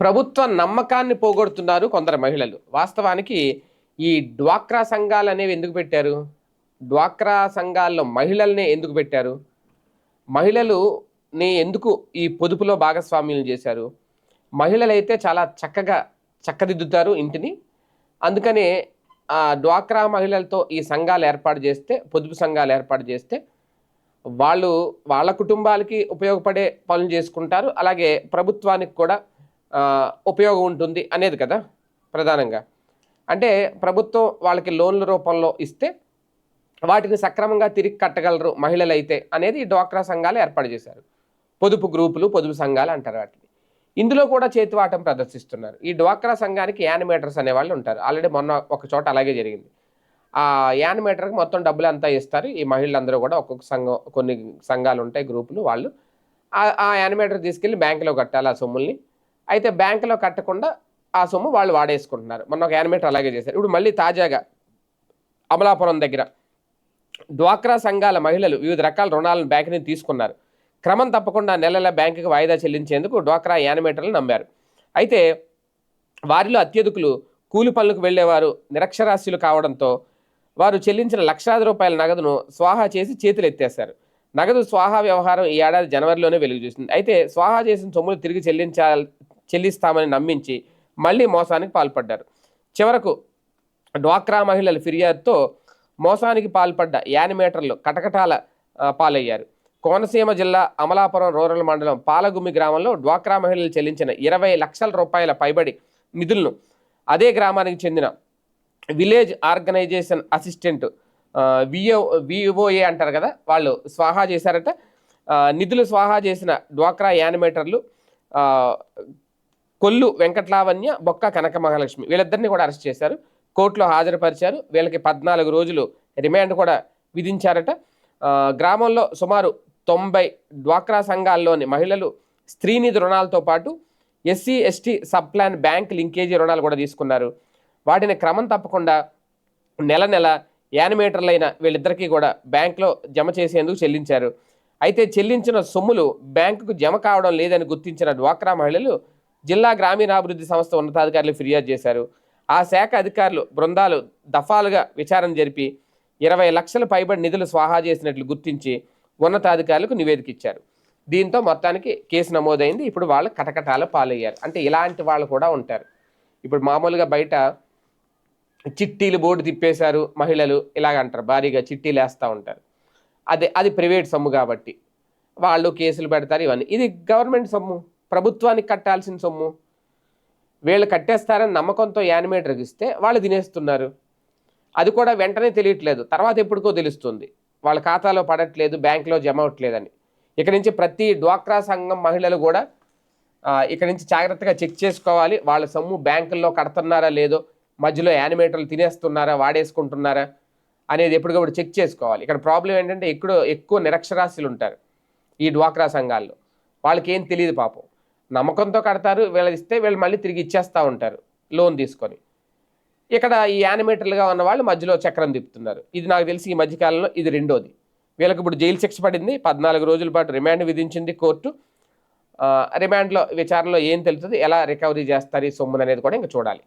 ప్రభుత్వ నమ్మకాన్ని పోగొడుతున్నారు కొందరు మహిళలు. వాస్తవానికి ఈ డ్వాక్రా సంఘాలు అనేవి ఎందుకు పెట్టారు? డ్వాక్రా సంఘాల్లో మహిళల్నే ఎందుకు పెట్టారు? మహిళలుని ఎందుకు ఈ పొదుపులో భాగస్వామ్యం చేశారు? మహిళలైతే చాలా చక్కగా చక్కదిద్దుతారు ఇంటిని. అందుకనే ఆ డ్వాక్రా మహిళలతో ఈ సంఘాలు ఏర్పాటు చేస్తే పొదుపు సంఘాలు ఏర్పాటు చేస్తే వాళ్ళు వాళ్ళ కుటుంబాలకి ఉపయోగపడే పనులు చేసుకుంటారు. అలాగే ప్రభుత్వానికి కూడా ఉపయోగం ఉంటుంది అనేది కదా ప్రధానంగా. అంటే ప్రభుత్వం వాళ్ళకి లోన్ల రూపంలో ఇస్తే వాటిని సక్రమంగా తిరిగి కట్టగలరు మహిళలు అయితే అనేది ఈ డ్వాక్రా సంఘాలు ఏర్పాటు చేశారు. పొదుపు గ్రూపులు పొదుపు సంఘాలు అంటారు వాటిని. ఇందులో కూడా చేతివాటం ప్రదర్శిస్తున్నారు. ఈ డ్వాక్రా సంఘానికి యానిమేటర్స్ అనే వాళ్ళు ఉంటారు. ఆల్రెడీ మొన్న ఒక చోట అలాగే జరిగింది. ఆ యానిమేటర్కి మొత్తం డబ్బులు అంతా ఇస్తారు. ఈ మహిళలందరూ కూడా ఒక్కొక్క సంఘం కొన్ని సంఘాలు ఉంటాయి గ్రూపులు వాళ్ళు. ఆ యానిమేటర్ తీసుకెళ్ళి బ్యాంకులో కట్టాలి ఆ సొమ్ముల్ని. అయితే బ్యాంకులో కట్టకుండా ఆ సొమ్ము వాళ్ళు వాడేసుకుంటున్నారు. మొన్న ఒక యానిమేటర్ అలాగే చేశారు. ఇప్పుడు మళ్ళీ తాజాగా అమలాపురం దగ్గర డ్వాక్రా సంఘాల మహిళలు వివిధ రకాల రుణాలను బ్యాంకు నుంచి తీసుకున్నారు. క్రమం తప్పకుండా నెలల బ్యాంకుకి వాయిదా చెల్లించేందుకు డ్వాక్రా యానిమేటర్లు నమ్మారు. అయితే వారిలో అత్యధికులు కూలి పనులకు వెళ్ళేవారు నిరక్షరాస్యులు కావడంతో వారు చెల్లించిన లక్షలాది రూపాయల నగదును స్వాహా చేసి చేతులు ఎత్తేశారు. నగదు స్వాహా వ్యవహారం ఈ ఏడాది జనవరిలోనే వెలుగు చూసింది. అయితే స్వాహా చేసిన సొమ్ములు తిరిగి చెల్లించాలి చెల్లిస్తామని నమ్మించి మళ్ళీ మోసానికి పాల్పడ్డారు. చివరకు డ్వాక్రా మహిళల ఫిర్యాదుతో మోసానికి పాల్పడ్డ యానిమేటర్లు కటకటాల పాలయ్యారు. కోనసీమ జిల్లా అమలాపురం రూరల్ మండలం పాలగుమ్మి గ్రామంలో డ్వాక్రా మహిళలు చెల్లించిన ఇరవై లక్షల రూపాయల పైబడి నిధులను అదే గ్రామానికి చెందిన village organisation assistant VO VOA అంటారు కదా వాళ్ళు స్వాహా చేశారట. నిధులు స్వాహా చేసిన డ్వాక్రా యానిమేటర్లు కొల్లు వెంకటలావణ్య బొక్క కనక మహాలక్ష్మి వీళ్ళిద్దరిని కూడా అరెస్ట్ చేశారు. కోర్టులో హాజరుపరిచారు. వీళ్ళకి పద్నాలుగు రోజులు రిమాండ్ కూడా విధించారట. గ్రామంలో సుమారు తొంభై డ్వాక్రా సంఘాల్లోని మహిళలు స్త్రీనిధి రుణాలతో పాటు SC ST sub plan bank linkage రుణాలు కూడా తీసుకున్నారు. వాటిని క్రమం తప్పకుండా నెల నెల యానిమేటర్లైన వీళ్ళిద్దరికీ కూడా బ్యాంక్లో జమ చేసేందుకు చెల్లించారు. అయితే చెల్లించిన సొమ్ములు బ్యాంకుకు జమ కావడం లేదని గుర్తించిన డ్వాక్రా మహిళలు జిల్లా గ్రామీణాభివృద్ధి సంస్థ ఉన్నతాధికారులు ఫిర్యాదు చేశారు. ఆ శాఖ అధికారులు బృందాలు దఫాలుగా విచారణ జరిపి ఇరవై లక్షల పైబడి నిధులు స్వాహా చేసినట్లు గుర్తించి ఉన్నతాధికారులకు నివేదిక ఇచ్చారు దీంతో మొత్తానికి కేసు నమోదైంది. ఇప్పుడు వాళ్ళు కటకటాల పాలయ్యారు. అంటే ఇలాంటి వాళ్ళు కూడా ఉంటారు. ఇప్పుడు మామూలుగా బయట చిట్టీలు బోర్డు తిప్పేశారు మహిళలు ఇలాగ అంటారు. భారీగా చిట్టీలు వేస్తూ ఉంటారు. అదే అది ప్రైవేట్ సొమ్ము కాబట్టి వాళ్ళు కేసులు పెడతారు ఇవన్నీ. ఇది గవర్నమెంట్ సొమ్ము. ప్రభుత్వానికి కట్టాల్సిన సొమ్ము వీళ్ళు కట్టేస్తారని నమ్మకంతో యానిమేటర్కి ఇస్తే వాళ్ళు తినేస్తున్నారు. అది కూడా వెంటనే తెలియట్లేదు. తర్వాత ఎప్పటికో తెలుస్తుంది. వాళ్ళ ఖాతాలో పడట్లేదు బ్యాంకులో జమ అవ్వట్లేదని ఇక నుంచి ప్రతి డ్వాక్రా సంఘం మహిళలు కూడా ఇక్కడ ఇక నుంచి జాగ్రత్తగా చెక్ చేసుకోవాలి. వాళ్ళ సొమ్ము బ్యాంకుల్లో కడుతున్నారా లేదో మధ్యలో యానిమేటర్లు తినేస్తున్నారా వాడేసుకుంటున్నారా అనేది ఎప్పటికప్పుడు చెక్ చేసుకోవాలి. ఇక్కడ ప్రాబ్లం ఏంటంటే ఎక్కువ ఎక్కువ నిరక్షరాస్యులు ఉంటారు ఈ డ్వాక్రా సంఘాల్లో. వాళ్ళకి ఏం తెలియదు పాపం. నమ్మకంతో కడతారు వీళ్ళు ఇస్తే వీళ్ళు మళ్ళీ తిరిగి ఇచ్చేస్తూ ఉంటారు లోన్ తీసుకొని. ఇక్కడ ఈ యానిమేటర్లుగా ఉన్న వాళ్ళు మధ్యలో చక్రం తిప్పుతున్నారు. ఇది నాకు తెలిసి ఈ మధ్యకాలంలో ఇది రెండోది. వీళ్ళకి ఇప్పుడు జైలు శిక్ష పడింది పద్నాలుగు రోజుల పాటు రిమాండ్ విధించింది కోర్టు. రిమాండ్లో విచారణలో ఏం తెలుస్తుంది ఎలా రికవరీ చేస్తారు ఈ సొమ్ముననేది కూడా ఇంకా చూడాలి.